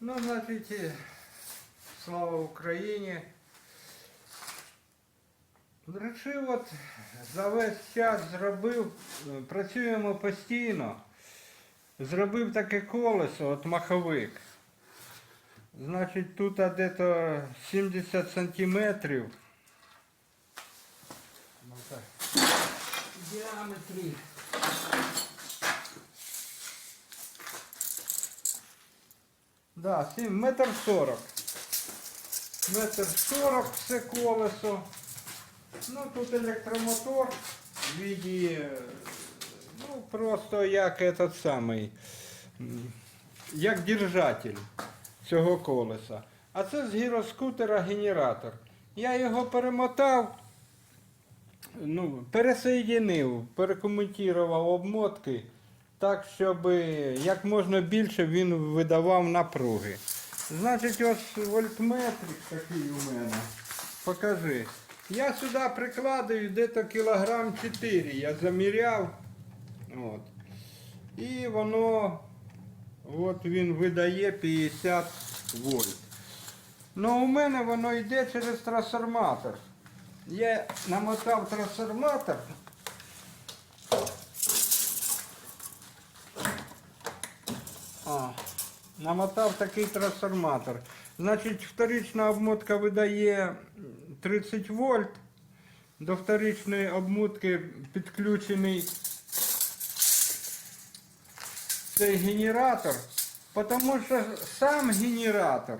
Ну, значить, слава Україні. Вирішив от за весь час зробив, працюємо постійно. Зробив таке колесо, от маховик. Значить, тут десь 70 сантиметрів. Ну, діаметрі. Да, сім- метр сорок. Метр сорок все колесо. Ну тут електромотор в віді, е, ну просто як этот самий, як держатель цього колеса. А це з гіроскутера генератор. Я його перемотав, ну, пересоєдинив, перекоментував обмотки так, щоб як можна більше він видавав напруги. Значить, ось вольтметрик такий у мене. Покажи. Я сюди прикладаю десь кілограм 4. Я заміряв. От. І воно от він видає 50 вольт. Ну у мене воно йде через трансформатор. Я намотав трансформатор. А, намотав такий трансформатор. Значить, вторична обмотка видає 30 вольт. До вторичної обмотки підключений цей генератор, тому що сам генератор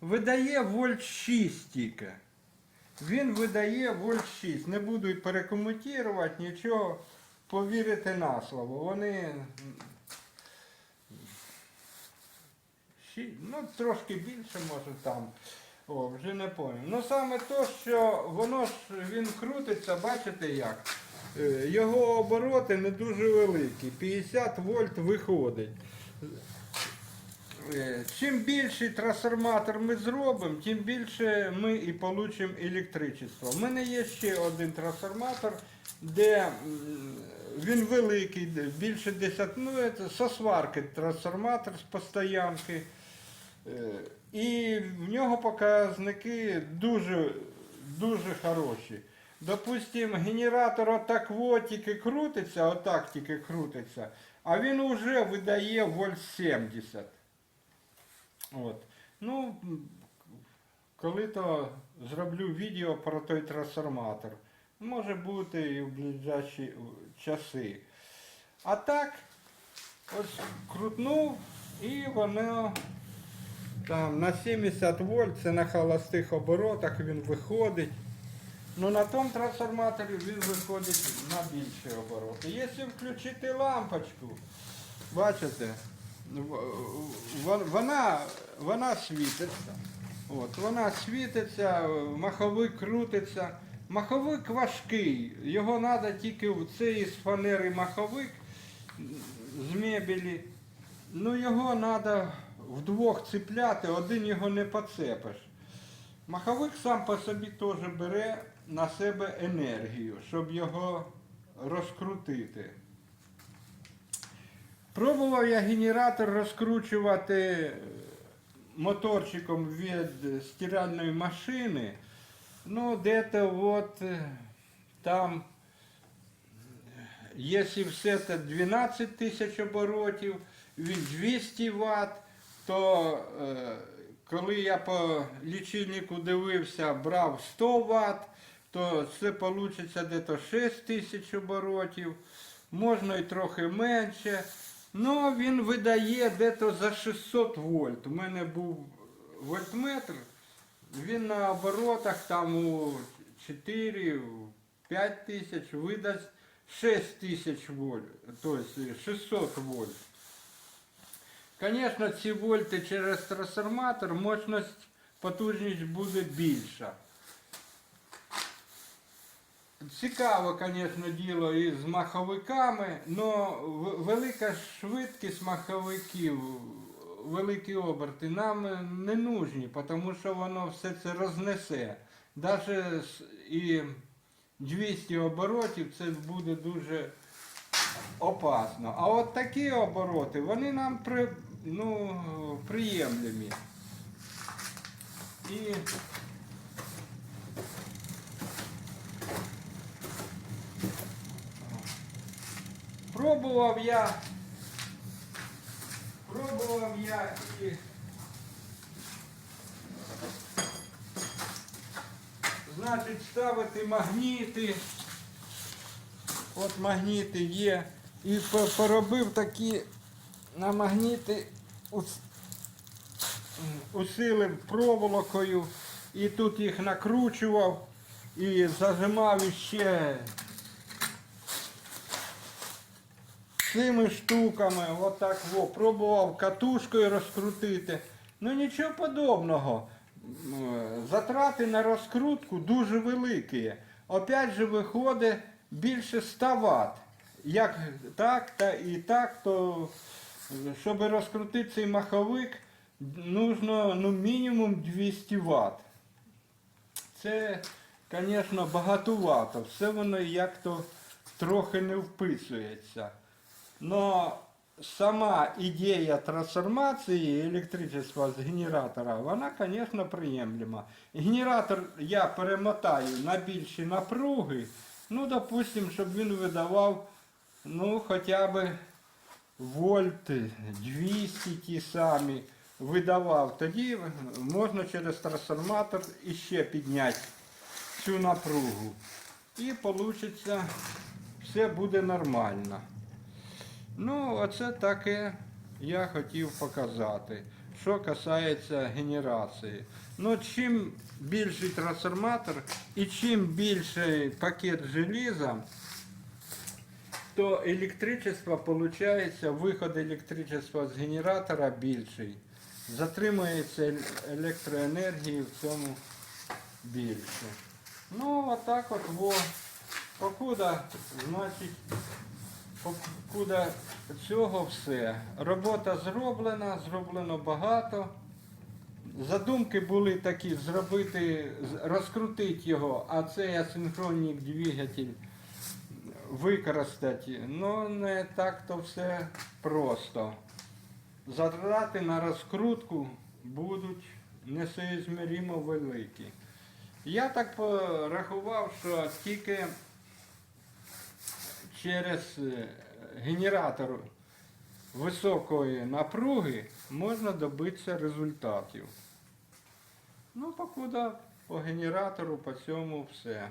видає вольт 6 тільки. Він видає вольт 6. Не буду й перекоментувати нічого. Повірити на слово. Вони Ші- Ну, трошки більше може там. О, вже не пам'ятаю. Ну саме то, що воно ж він крутиться, бачите як? Е, Його обороти не дуже великі. 50 вольт виходить. Е, Чим більший трансформатор ми зробимо, тим більше ми і отримаємо електричество. У мене є ще один трансформатор, де він великий, більше 10, ну це со сварки трансформатор з постоянки. Е, І в нього показники дуже, дуже хороші. Допустим, генератор отак от тільки крутиться, отак тільки крутиться, а він вже видає вольт 70. От. Ну, коли то зроблю відео про той трансформатор. Може бути і в ближайші часи. А так, ось крутнув і воно там на 70 вольт, це на холостих оборотах він виходить. Ну на тому трансформаторі він виходить на більші обороти. Якщо включити лампочку, бачите, вона, вона світиться. От, вона світиться, маховик крутиться. Маховик важкий, його треба тільки в цей з фанери маховик з мебелі. Ну його треба вдвох цепляти, один його не поцепиш. Маховик сам по собі теж бере на себе енергію, щоб його розкрутити. Пробував я генератор розкручувати моторчиком від стиральної машини. Ну, де-то от е, там, якщо все це 12 тисяч оборотів, від 200 Вт, то е, коли я по лічильнику дивився, брав 100 Вт, то це вийде десь 6 тисяч оборотів, можна і трохи менше. Ну, він видає десь за 600 вольт. У мене був вольтметр, він на оборотах там у 4, 5 тисяч видасть 6 тисяч вольт, тобто 600 вольт. Звісно, ці вольти через трансформатор, мощність, потужність буде більша. Цікаво, звісно, діло і з маховиками, але велика швидкість маховиків, великі оберти нам не нужні, тому що воно все це рознесе. Навіть і 200 оборотів це буде дуже опасно. А от такі обороти, вони нам при, ну, приємлемі. І пробував я, пробував я і значить ставити магніти. От магніти є. І поробив такі на магніти усилив проволокою і тут їх накручував і зажимав іще цими штуками, отак во, пробував катушкою розкрутити. Ну нічого подобного. Затрати на розкрутку дуже великі. Опять же виходить більше 100 Вт. Як так, та і так, то щоб розкрутити цей маховик, нужно ну, мінімум 200 Вт. Це, звісно, багатувато. Все воно як-то трохи не вписується. Но сама ідея трансформації електричества з генератора, вона, звісно, приємлема. Генератор я перемотаю на більші напруги, ну, допустим, щоб він видавав ну, хоча б вольт 200 ті самі видавав. Тоді можна через трансформатор іще підняти цю напругу. І вийде, все буде нормально. Ну, оце таке я хотів показати. Що касається генерації. Ну, чим більший трансформатор і чим більший пакет желіза, то електричество виходить, виход електричества з генератора більший. Затримується ел- електроенергії в цьому більше. Ну, отак от, во. Покуда, значить, покуда цього все. Робота зроблена, зроблено багато. Задумки були такі зробити, розкрутити його, а цей асинхронник двигатель використати. Ну, не так то все просто. Затрати на розкрутку будуть несоізміримо великі. Я так порахував, що тільки через е, генератор високої напруги можна добитися результатів. Ну, покуда по генератору, по цьому все.